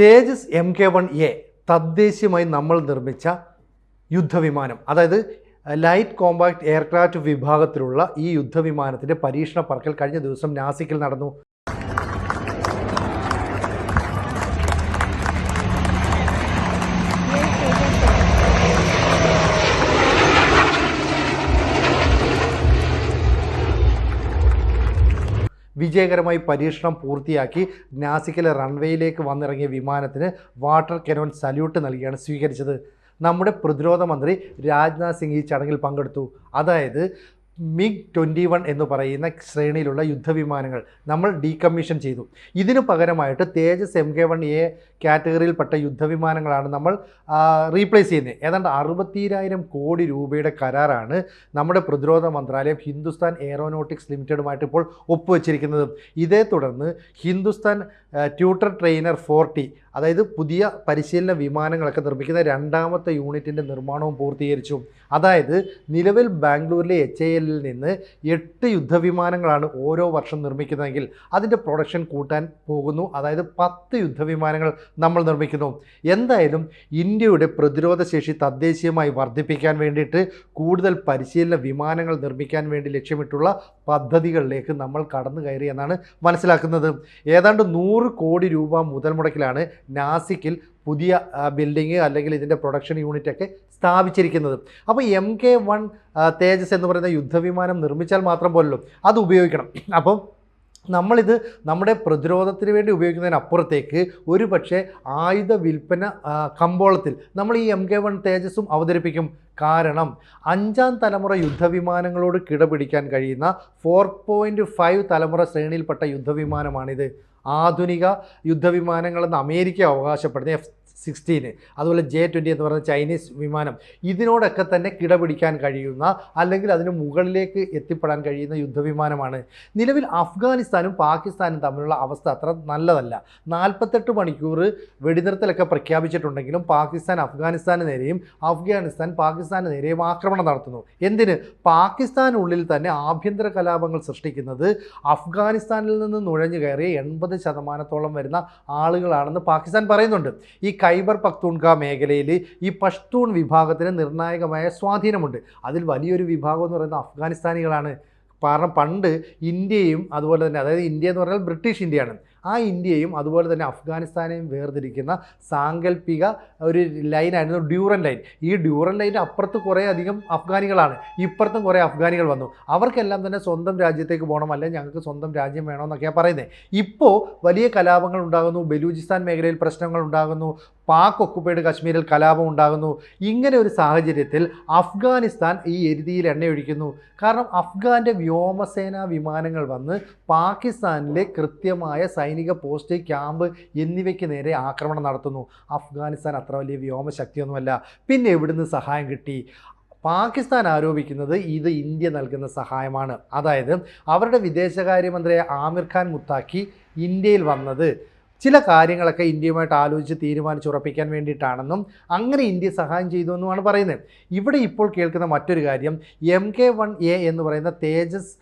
Tejas M K one A തദ്ദേശീയമായി നമ്മൾ നിർമ്മിച്ച യുദ്ധവിമാനം. അതായത് ലൈറ്റ് കോമ്പാക്ട് എയർക്രാഫ്റ്റ് വിഭാഗത്തിലുള്ള ഈ യുദ്ധവിമാനത്തിന്റെ പരീക്ഷണ പറക്കൽ കഴിഞ്ഞ ദിവസം നാസിക്കിൽ നടന്നു. വിജയകരമായി പരീക്ഷണം പൂർത്തിയാക്കി നാസിക്കിലെ റൺവേയിലേക്ക് വന്നിറങ്ങിയ വിമാനത്തിന് വാട്ടർ കനോൺ സല്യൂട്ട് നൽകിയാണ് സ്വീകരിച്ചത്. നമ്മുടെ പ്രതിരോധ മന്ത്രി രാജ്നാഥ് സിംഗ് ഈ ചടങ്ങിൽ പങ്കെടുത്തു. അതായത് മിഗ് ട്വന്റി വൺ എന്ന് പറയുന്ന ശ്രേണിയിലുള്ള യുദ്ധവിമാനങ്ങൾ നമ്മൾ ഡീകമ്മീഷൻ ചെയ്തു. ഇതിനു പകരമായിട്ട് Tejas M K one A കാറ്റഗറിയിൽപ്പെട്ട യുദ്ധവിമാനങ്ങളാണ് നമ്മൾ റീപ്ലേസ് ചെയ്യുന്നത്. ഏതാണ്ട് അറുപത്തിരായിരം കോടി രൂപയുടെ കരാറാണ് നമ്മുടെ പ്രതിരോധ മന്ത്രാലയം ഹിന്ദുസ്ഥാൻ എയറോനോട്ടിക്സ് ലിമിറ്റഡുമായിട്ട് ഇപ്പോൾ ഒപ്പുവെച്ചിരിക്കുന്നത്. ഇതേ തുടർന്ന് ഹിന്ദുസ്ഥാൻ ട്യൂട്ടർ ട്രെയിനർ ഫോർട്ടി അതായത് പുതിയ പരിശീലന വിമാനങ്ങളൊക്കെ നിർമ്മിക്കുന്ന രണ്ടാമത്തെ യൂണിറ്റിന്റെ നിർമ്മാണവും പൂർത്തീകരിച്ചു. അതായത് നിലവിൽ ബാംഗ്ലൂരിലെ എച്ച് എ എല്ലിൽ നിന്ന് എട്ട് യുദ്ധവിമാനങ്ങളാണ് ഓരോ വർഷം നിർമ്മിക്കുന്നതെങ്കിൽ അതിന്റെ പ്രൊഡക്ഷൻ കൂട്ടാൻ പോകുന്നു. അതായത് പത്ത് യുദ്ധവിമാനങ്ങൾ നമ്മൾ നിർമ്മിക്കുന്നു. എന്തായാലും ഇന്ത്യയുടെ പ്രതിരോധ ശേഷി തദ്ദേശീയമായി വർദ്ധിപ്പിക്കാൻ വേണ്ടിയിട്ട് കൂടുതൽ പരിശീലന വിമാനങ്ങൾ നിർമ്മിക്കാൻ വേണ്ടി ലക്ഷ്യമിട്ടുള്ള പദ്ധതികളിലേക്ക് നമ്മൾ കടന്നു കയറി എന്നാണ് മനസ്സിലാക്കുന്നത്. ഏതാണ്ട് നൂറ് കോടി രൂപ മുതൽ മുടക്കിലാണ് നാസിക്കിൽ പുതിയ ബിൽഡിങ് അല്ലെങ്കിൽ ഇതിന്റെ പ്രൊഡക്ഷൻ യൂണിറ്റ് ഒക്കെ സ്ഥാപിച്ചിരിക്കുന്നത്. അപ്പോൾ എം കെ വൺ തേജസ് എന്ന് പറയുന്ന യുദ്ധവിമാനം നിർമ്മിച്ചാൽ മാത്രം പോലല്ലോ അത് ഉപയോഗിക്കണം. അപ്പം നമ്മളിത് നമ്മുടെ പ്രതിരോധത്തിന് വേണ്ടി ഉപയോഗിക്കുന്നതിനപ്പുറത്തേക്ക് ഒരു പക്ഷേ ആയുധ വിൽപ്പന കമ്പോളത്തിൽ നമ്മൾ ഈ എം കെ വൺ തേജസ്സും അവതരിപ്പിക്കും. കാരണം അഞ്ചാം തലമുറ യുദ്ധവിമാനങ്ങളോട് കിടപിടിക്കാൻ കഴിയുന്ന ഫോർ പോയിന്റ് ഫൈവ് തലമുറ ശ്രേണിയിൽപ്പെട്ട യുദ്ധവിമാനമാണിത്. ആധുനിക യുദ്ധവിമാനങ്ങളെന്ന് അമേരിക്ക അവകാശപ്പെടുന്ന എഫ് സിക്സ്റ്റീന് അതുപോലെ ജെ ട്വന്റി എന്ന് പറയുന്ന ചൈനീസ് വിമാനം. ഇതിനോടൊക്കെ തന്നെ കിടപിടിക്കാൻ കഴിയുന്ന അല്ലെങ്കിൽ അതിന് മുകളിലേക്ക് എത്തിപ്പെടാൻ കഴിയുന്ന യുദ്ധവിമാനമാണ്. നിലവിൽ അഫ്ഗാനിസ്ഥാനും പാകിസ്ഥാനും തമ്മിലുള്ള അവസ്ഥ അത്ര നല്ലതല്ല. നാൽപ്പത്തെട്ട് മണിക്കൂർ വെടിനിർത്തലൊക്കെ പ്രഖ്യാപിച്ചിട്ടുണ്ടെങ്കിലും പാകിസ്ഥാൻ അഫ്ഗാനിസ്ഥാന് നേരെയും അഫ്ഗാനിസ്ഥാൻ പാകിസ്ഥാന് നേരെയും ആക്രമണം നടത്തുന്നു. എന്തിന്? പാകിസ്ഥാനുള്ളിൽ തന്നെ ആഭ്യന്തര കലാപങ്ങൾ സൃഷ്ടിക്കുന്നത് അഫ്ഗാനിസ്ഥാനിൽ നിന്ന് നുഴഞ്ഞു കയറിയ എൺപത് ശതമാനത്തോളം വരുന്ന ആളുകളാണെന്ന് പാകിസ്ഥാൻ പറയുന്നുണ്ട്. ഈ ഖൈബർ പഖ്തൂൺക മേഖലയിൽ ഈ പഷ്തൂൺ വിഭാഗത്തിന് നിർണായകമായ സ്വാധീനമുണ്ട്. അതിൽ വലിയൊരു വിഭാഗം എന്ന് പറയുന്നത് അഫ്ഗാനിസ്ഥാനികളാണ്. കാരണം പണ്ട് ഇന്ത്യയും അതുപോലെ തന്നെ അതായത് ഇന്ത്യ എന്ന് പറഞ്ഞാൽ ബ്രിട്ടീഷ് ഇന്ത്യയാണ്. ആ ഇന്ത്യയും അതുപോലെ തന്നെ അഫ്ഗാനിസ്ഥാനെയും വേർതിരിക്കുന്ന സാങ്കല്പിക ഒരു ലൈനായിരുന്നു ഡ്യൂറൻ ലൈൻ. ഈ ഡ്യൂറൻ ലൈന്റെ അപ്പുറത്ത് കുറേ അധികം അഫ്ഗാനികളാണ്. ഇപ്പുറത്തും കുറേ അഫ്ഗാനികൾ വന്നു. അവർക്കെല്ലാം തന്നെ സ്വന്തം രാജ്യത്തേക്ക് പോകണം അല്ലെങ്കിൽ ഞങ്ങൾക്ക് സ്വന്തം രാജ്യം വേണമെന്നൊക്കെയാണ് പറയുന്നത് ഇപ്പോൾ വലിയ കലാപങ്ങൾ ഉണ്ടാകുന്നു ബലൂചിസ്ഥാൻ മേഖലയിൽ പ്രശ്നങ്ങൾ ഉണ്ടാകുന്നു പാക് ഒക്കുപ്പൈഡ് കശ്മീരിൽ കലാപം ഉണ്ടാകുന്നു. ഇങ്ങനെ ഒരു സാഹചര്യത്തിൽ അഫ്ഗാനിസ്ഥാൻ ഈ എരുതിയിൽ എണ്ണയൊഴിക്കുന്നു. കാരണം അഫ്ഗാന്റെ വ്യോമസേനാ വിമാനങ്ങൾ വന്ന് പാകിസ്ഥാനിലെ കൃത്യമായ സൈനിക പോസ്റ്റ് ക്യാമ്പ് എന്നിവയ്ക്ക് നേരെ ആക്രമണം നടത്തുന്നു. അഫ്ഗാനിസ്ഥാൻ അത്ര വലിയ വ്യോമശക്തിയൊന്നുമല്ല. പിന്നെ എവിടുന്ന് സഹായം കിട്ടി? പാകിസ്ഥാൻ ആരോപിക്കുന്നത് ഇത് ഇന്ത്യ നൽകുന്ന സഹായമാണ്. അതായത് അവരുടെ വിദേശകാര്യമന്ത്രിയായ ആമിർ ഖാൻ മുത്താക്കി ഇന്ത്യയിൽ വന്നത് ചില കാര്യങ്ങളൊക്കെ ഇന്ത്യയുമായിട്ട് ആലോചിച്ച് തീരുമാനിച്ചുറപ്പിക്കാൻ വേണ്ടിയിട്ടാണെന്നും അങ്ങനെ ഇന്ത്യ സഹായം ചെയ്തു എന്നുമാണ് പറയുന്നത്. ഇവിടെ ഇപ്പോൾ കേൾക്കുന്ന മറ്റൊരു കാര്യം എം കെ വൺ എ എന്ന് പറയുന്ന തേജസ്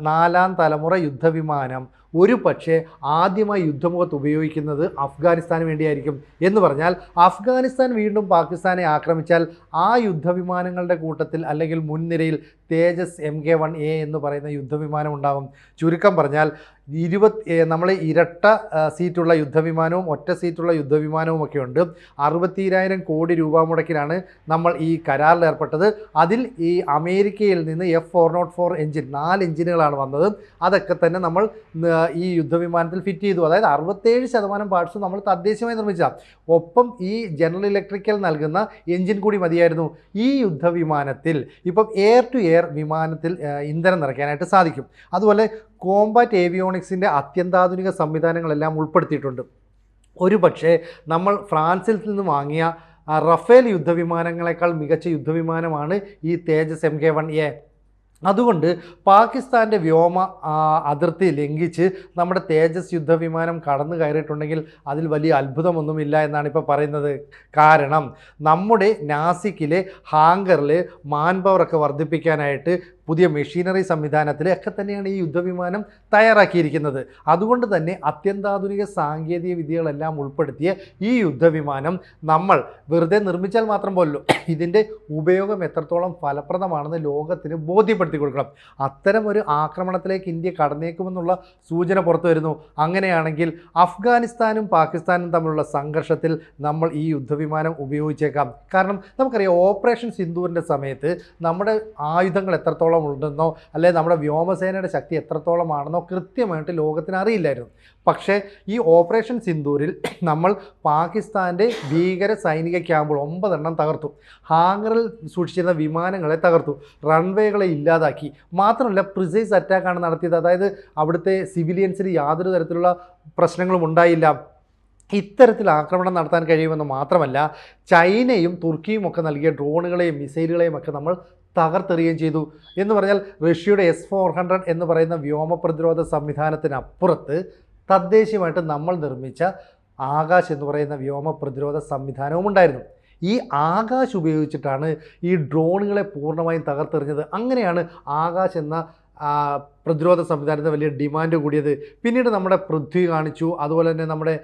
നാലാം തലമുറ യുദ്ധവിമാനം ഒരു പക്ഷേ ആദ്യമായി യുദ്ധമുഖത്ത് ഉപയോഗിക്കുന്നത് അഫ്ഗാനിസ്ഥാന് വേണ്ടിയായിരിക്കും എന്ന് പറഞ്ഞാൽ അഫ്ഗാനിസ്ഥാൻ വീണ്ടും പാകിസ്ഥാനെ ആക്രമിച്ചാൽ ആ യുദ്ധവിമാനങ്ങളുടെ കൂട്ടത്തിൽ അല്ലെങ്കിൽ മുൻനിരയിൽ Tejas M K one A എന്ന് പറയുന്ന യുദ്ധവിമാനം ഉണ്ടാകും ചുരുക്കം പറഞ്ഞാൽ ഇരുപത്തി നമ്മൾ ഇരട്ട സീറ്റുള്ള യുദ്ധവിമാനവും ഒറ്റ സീറ്റുള്ള യുദ്ധവിമാനവും ഒക്കെ ഉണ്ട്. അറുപത്തിരായിരം കോടി രൂപ മുടക്കിലാണ് നമ്മൾ ഈ കരാറിൽ ഏർപ്പെട്ടത്. അതിൽ ഈ അമേരിക്കയിൽ നിന്ന് F four naught four engine നാല് എഞ്ചിനുകളാണ് വന്നത്. അതൊക്കെ തന്നെ നമ്മൾ ഈ യുദ്ധവിമാനത്തിൽ ഫിറ്റ് ചെയ്തു. അതായത് അറുപത്തേഴ് ശതമാനം പാർട്സും നമ്മൾ തദ്ദേശീയമായി നിർമ്മിച്ച ഒപ്പം ഈ ജനറൽ ഇലക്ട്രിക്കൽ നൽകുന്ന എഞ്ചിൻ കൂടി മതിയായിരുന്നു. ഈ യുദ്ധവിമാനത്തിൽ ഇപ്പം എയർ ടു എയർ വിമാനത്തിൽ ഇന്ധനം നിറയ്ക്കാനായിട്ട് സാധിക്കും. അതുപോലെ കോംബാറ്റ് ഏവിയോണിക്സിന്റെ അത്യന്താധുനിക സംവിധാനങ്ങളെല്ലാം ഉൾപ്പെടുത്തിയിട്ടുണ്ട്. ഒരു പക്ഷേ നമ്മൾ ഫ്രാൻസിൽ നിന്ന് വാങ്ങിയ റഫേൽ യുദ്ധവിമാനങ്ങളെക്കാൾ മികച്ച യുദ്ധവിമാനമാണ് ഈ Tejas M K one A. അതുകൊണ്ട് പാകിസ്ഥാന്റെ വ്യോമ അതിർത്തി ലംഘിച്ച് നമ്മുടെ തേജസ് യുദ്ധവിമാനം കടന്നു കയറിയിട്ടുണ്ടെങ്കിൽ അതിൽ വലിയ അത്ഭുതമൊന്നുമില്ല എന്നാണ് ഇപ്പോൾ പറയുന്നത്. കാരണം നമ്മുടെ നാസിക്കിലെ ഹാങ്കറിൽ മാൻ പവറൊക്കെ വർദ്ധിപ്പിക്കാനായിട്ട് പുതിയ മെഷീനറി സംവിധാനത്തിൽ ഒക്കെ തന്നെയാണ് ഈ യുദ്ധവിമാനം തയ്യാറാക്കിയിരിക്കുന്നത്. അതുകൊണ്ട് തന്നെ അത്യന്താധുനിക സാങ്കേതിക വിദ്യകളെല്ലാം ഉൾപ്പെടുത്തിയ ഈ യുദ്ധവിമാനം നമ്മൾ വെറുതെ നിർമ്മിച്ചാൽ മാത്രം പോലല്ലോ ഇതിന്റെ ഉപയോഗം എത്രത്തോളം ഫലപ്രദമാണെന്ന് ലോകത്തിന് ബോധ്യപ്പെടുത്തി കൊടുക്കണം. അത്തരം ഒരു ആക്രമണത്തിലേക്ക് ഇന്ത്യ കടന്നേക്കുമെന്നുള്ള സൂചന പുറത്തു വരുന്നു. അങ്ങനെയാണെങ്കിൽ അഫ്ഗാനിസ്ഥാനും പാകിസ്ഥാനും തമ്മിലുള്ള സംഘർഷത്തിൽ നമ്മൾ ഈ യുദ്ധവിമാനം ഉപയോഗിച്ചേക്കാം. കാരണം നമുക്കറിയാം ഓപ്പറേഷൻ സിന്ധുവിന്റെ സമയത്ത് നമ്മുടെ ആയുധങ്ങൾ എത്രത്തോളം ഉണ്ടെന്നോ അല്ലെ നമ്മുടെ വ്യോമസേനയുടെ ശക്തി എത്രത്തോളമാണെന്നോ കൃത്യമായിട്ട് ലോകത്തിന് അറിയില്ലായിരുന്നു. പക്ഷേ ഈ ഓപ്പറേഷൻ സിന്ദൂരിൽ നമ്മൾ പാകിസ്ഥാന്റെ ഭീകര സൈനിക ക്യാമ്പുകൾ ഒമ്പതെണ്ണം തകർത്തു. ഹാങ്ങറിൽ സൂക്ഷിച്ചിരുന്ന വിമാനങ്ങളെ തകർത്തു. റൺവേകളെ ഇല്ലാതാക്കി. മാത്രമല്ല പ്രിസൈസ് അറ്റാക്കാണ് നടത്തിയത്. അതായത് അവിടുത്തെ സിവിലിയൻസിന് യാതൊരു തരത്തിലുള്ള പ്രശ്നങ്ങളും ഉണ്ടായില്ല. ഇത്തരത്തിൽ ആക്രമണം നടത്താൻ കഴിയുമെന്ന് മാത്രമല്ല ചൈനയും തുർക്കിയും ഒക്കെ നൽകിയ ഡ്രോണുകളെയും മിസൈലുകളെയും ഒക്കെ നമ്മൾ തകർത്തെറിയുകയും ചെയ്തു. എന്ന് പറഞ്ഞാൽ റഷ്യയുടെ എസ് ഫോർ ഹൺഡ്രഡ് എന്ന് പറയുന്ന വ്യോമ പ്രതിരോധ സംവിധാനത്തിനപ്പുറത്ത് തദ്ദേശീയമായിട്ട് നമ്മൾ നിർമ്മിച്ച ആകാശ് എന്ന് പറയുന്ന വ്യോമ പ്രതിരോധ സംവിധാനവും ഉണ്ടായിരുന്നു. ഈ ആകാശ് ഉപയോഗിച്ചിട്ടാണ് ഈ ഡ്രോണുകളെ പൂർണമായും തകർത്തെറിഞ്ഞത്. അങ്ങനെയാണ് ആകാശ് എന്ന പ്രതിരോധ സംവിധാനത്തിന് വലിയ ഡിമാൻഡ് കൂടിയത്. പിന്നീട് നമ്മുടെ പൃഥ്വി കാണിച്ചു. അതുപോലെ തന്നെ നമ്മുടെ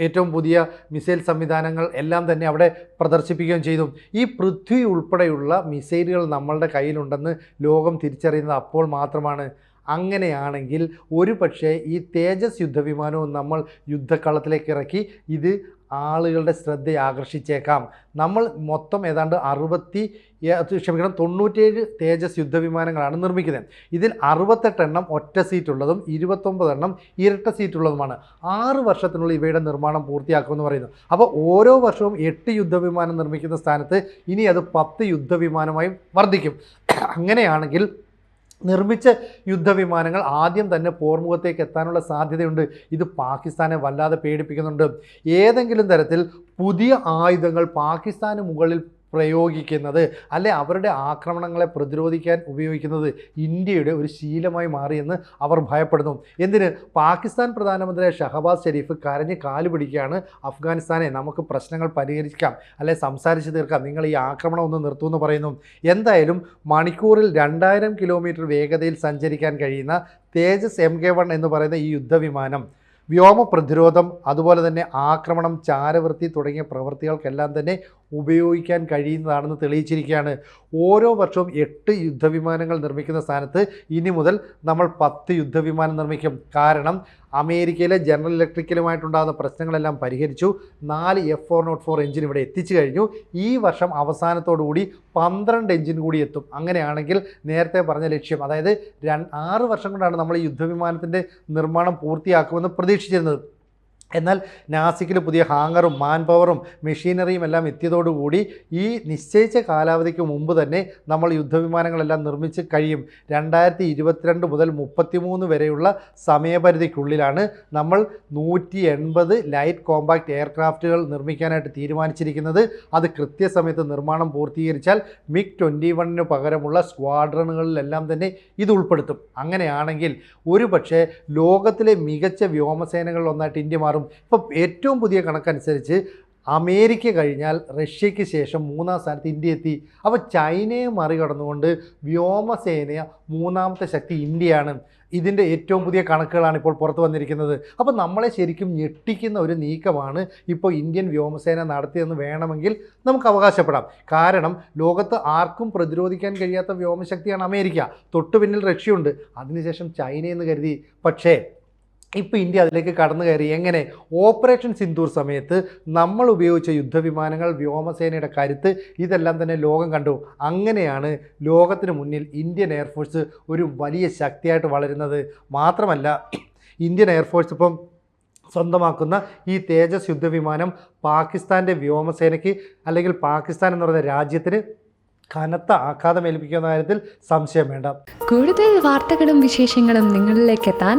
ഏറ്റവും പുതിയ മിസൈൽ സംവിധാനങ്ങൾ എല്ലാം തന്നെ അവിടെ പ്രദർശിപ്പിക്കുകയും ചെയ്തു. ഈ പൃഥ്വി ഉൾപ്പെടെയുള്ള മിസൈലുകൾ നമ്മളുടെ കയ്യിലുണ്ടെന്ന് ലോകം തിരിച്ചറിയുന്നത് അപ്പോൾ മാത്രമാണ്. അങ്ങനെയാണെങ്കിൽ ഒരു പക്ഷേ ഈ തേജസ് യുദ്ധവിമാനവും നമ്മൾ യുദ്ധക്കളത്തിലേക്ക് ഇറക്കി ഇത് ആളുകളുടെ ശ്രദ്ധ ആകർഷിച്ചേക്കാം. നമ്മൾ മൊത്തം ഏതാണ്ട് അറുപത്തി ക്ഷമിക്കണം തൊണ്ണൂറ്റേഴ് തേജസ് യുദ്ധവിമാനങ്ങളാണ് നിർമ്മിക്കുന്നത്. ഇതിൽ അറുപത്തെട്ടെണ്ണം ഒറ്റ സീറ്റുള്ളതും ഇരുപത്തൊമ്പതെണ്ണം ഇരട്ട സീറ്റുള്ളതുമാണ്. ആറ് വർഷത്തിനുള്ളിൽ ഇവയുടെ നിർമ്മാണം പൂർത്തിയാക്കുമെന്ന് പറയുന്നു. അപ്പോൾ ഓരോ വർഷവും എട്ട് യുദ്ധവിമാനം നിർമ്മിക്കുന്ന സ്ഥാനത്ത് ഇനി അത് പത്ത് യുദ്ധവിമാനമായി വർദ്ധിക്കും. അങ്ങനെയാണെങ്കിൽ നിർമ്മിച്ച യുദ്ധവിമാനങ്ങൾ ആദ്യം തന്നെ പോർമുഖത്തേക്ക് എത്താനുള്ള സാധ്യതയുണ്ട്. ഇത് പാകിസ്ഥാനെ വല്ലാതെ പേടിപ്പിക്കുന്നുണ്ട്. ഏതെങ്കിലും തരത്തിൽ പുതിയ ആയുധങ്ങൾ പാകിസ്ഥാന് മുകളിൽ പ്രയോഗിക്കുന്നത്. അല്ലെ അവരുടെ ആക്രമണങ്ങളെ പ്രതിരോധിക്കാൻ ഉപയോഗിക്കുന്നത് ഇന്ത്യയുടെ ഒരു ശീലമായി മാറിയെന്ന് അവർ ഭയപ്പെടുന്നു. എന്തിന്? പാകിസ്ഥാൻ പ്രധാനമന്ത്രി ഷഹബാസ് ഷെരീഫ് കരഞ്ഞ് കാൽ പിടിക്കുകയാണ്. അഫ്ഗാനിസ്ഥാനെ നമുക്ക് പ്രശ്നങ്ങൾ പരിഹരിക്കാം. അല്ലെ സംസാരിച്ച് തീർക്കാം. നിങ്ങൾ ഈ ആക്രമണം ഒന്ന് നിർത്തുമെന്ന് പറയുന്നു. എന്തായാലും മണിക്കൂറിൽ രണ്ടായിരം കിലോമീറ്റർ വേഗതയിൽ സഞ്ചരിക്കാൻ കഴിയുന്ന തേജസ് എം കെ വൺ എന്ന് പറയുന്ന ഈ യുദ്ധവിമാനം വ്യോമ പ്രതിരോധം അതുപോലെ തന്നെ ആക്രമണം ചാരവൃത്തി തുടങ്ങിയ പ്രവൃത്തികൾക്കെല്ലാം തന്നെ ഉപയോഗിക്കാൻ കഴിയുന്നതാണെന്ന് തെളിയിച്ചിരിക്കുകയാണ്. ഓരോ വർഷവും എട്ട് യുദ്ധവിമാനങ്ങൾ നിർമ്മിക്കുന്ന സ്ഥാനത്ത് ഇനി മുതൽ നമ്മൾ പത്ത് യുദ്ധവിമാനം നിർമ്മിക്കും. കാരണം അമേരിക്കയിലെ ജനറൽ ഇലക്ട്രിക്കലുമായിട്ടുണ്ടാകുന്ന പ്രശ്നങ്ങളെല്ലാം പരിഹരിച്ചു. നാല് F four naught four engine ഇവിടെ എത്തിച്ചു കഴിഞ്ഞു. ഈ വർഷം അവസാനത്തോടു കൂടി പന്ത്രണ്ട് എഞ്ചിൻ കൂടി എത്തും. അങ്ങനെയാണെങ്കിൽ നേരത്തെ പറഞ്ഞ ലക്ഷ്യം അതായത് ആറ് വർഷം കൊണ്ടാണ് നമ്മൾ ഈ യുദ്ധവിമാനത്തിന്റെ നിർമ്മാണം പൂർത്തിയാക്കുമെന്ന് പ്രതീക്ഷിച്ചിരുന്നത്. എന്നാൽ നാസിക്കിൽ പുതിയ ഹാങ്ങറും മാൻ പവറും മെഷീനറിയും എല്ലാം എത്തിയതോടുകൂടി ഈ നിശ്ചയിച്ച കാലാവധിക്ക് മുമ്പ് തന്നെ നമ്മൾ യുദ്ധവിമാനങ്ങളെല്ലാം നിർമ്മിച്ച് കഴിയും. രണ്ടായിരത്തി ഇരുപത്തിരണ്ട് മുതൽ മുപ്പത്തിമൂന്ന് വരെയുള്ള സമയപരിധിക്കുള്ളിലാണ് നമ്മൾ നൂറ്റി എൺപത് ലൈറ്റ് കോമ്പാക്റ്റ് എയർക്രാഫ്റ്റുകൾ നിർമ്മിക്കാനായിട്ട് തീരുമാനിച്ചിരിക്കുന്നത്. അത് കൃത്യസമയത്ത് നിർമ്മാണം പൂർത്തീകരിച്ചാൽ മിഗ് ട്വന്റി വണ്ണിന് പകരമുള്ള സ്ക്വാഡ്രണുകളിലെല്ലാം തന്നെ ഇത് ഉൾപ്പെടുത്തും. അങ്ങനെയാണെങ്കിൽ ഒരു പക്ഷേ ലോകത്തിലെ മികച്ച വ്യോമസേനകളിലൊന്നായിട്ട് ഇന്ത്യ മാറും. ഇപ്പം ഏറ്റവും പുതിയ കണക്കനുസരിച്ച് അമേരിക്ക കഴിഞ്ഞാൽ റഷ്യയ്ക്ക് ശേഷം മൂന്നാം സ്ഥാനത്ത് ഇന്ത്യ എത്തി. അപ്പോൾ ചൈനയെ മറികടന്നുകൊണ്ട് വ്യോമസേന മൂന്നാമത്തെ ശക്തി ഇന്ത്യയാണ്. ഇതിന്റെ ഏറ്റവും പുതിയ കണക്കുകളാണ് ഇപ്പോൾ പുറത്തു വന്നിരിക്കുന്നത്. അപ്പോൾ നമ്മളെ ശരിക്കും ഞെട്ടിക്കുന്ന ഒരു നീക്കമാണ് ഇപ്പോൾ ഇന്ത്യൻ വ്യോമസേന നടത്തിയെന്ന് വേണമെങ്കിൽ നമുക്ക് അവകാശപ്പെടാം. കാരണം ലോകത്ത് ആർക്കും പ്രതിരോധിക്കാൻ കഴിയാത്ത വ്യോമശക്തിയാണ് അമേരിക്ക. തൊട്ടു പിന്നിൽ റഷ്യയുണ്ട്. അതിനുശേഷം ചൈനയെന്ന് കരുതി. പക്ഷേ ഇപ്പോൾ ഇന്ത്യ അതിലേക്ക് കടന്നു കയറി എങ്ങനെ ഓപ്പറേഷൻ സിന്ദൂർ സമയത്ത് നമ്മൾ ഉപയോഗിച്ച യുദ്ധവിമാനങ്ങൾ വ്യോമസേനയുടെ കരുത്ത് ഇതെല്ലാം തന്നെ ലോകം കണ്ടു. അങ്ങനെയാണ് ലോകത്തിന് മുന്നിൽ ഇന്ത്യൻ എയർഫോഴ്സ് ഒരു വലിയ ശക്തിയായിട്ട് വളരുന്നത്. മാത്രമല്ല ഇന്ത്യൻ എയർഫോഴ്സ് ഇപ്പം സ്വന്തമാക്കുന്ന ഈ തേജസ് യുദ്ധവിമാനം പാകിസ്ഥാന്റെ വ്യോമസേനയ്ക്ക് അല്ലെങ്കിൽ പാകിസ്ഥാൻ എന്ന് പറയുന്ന രാജ്യത്തിന് കനത്ത ആഘാതം ഏൽപ്പിക്കുന്ന കാര്യത്തിൽ സംശയം വേണ്ട. കൂടുതൽ വാർത്തകളും വിശേഷങ്ങളും നിങ്ങളിലേക്ക് എത്താൻ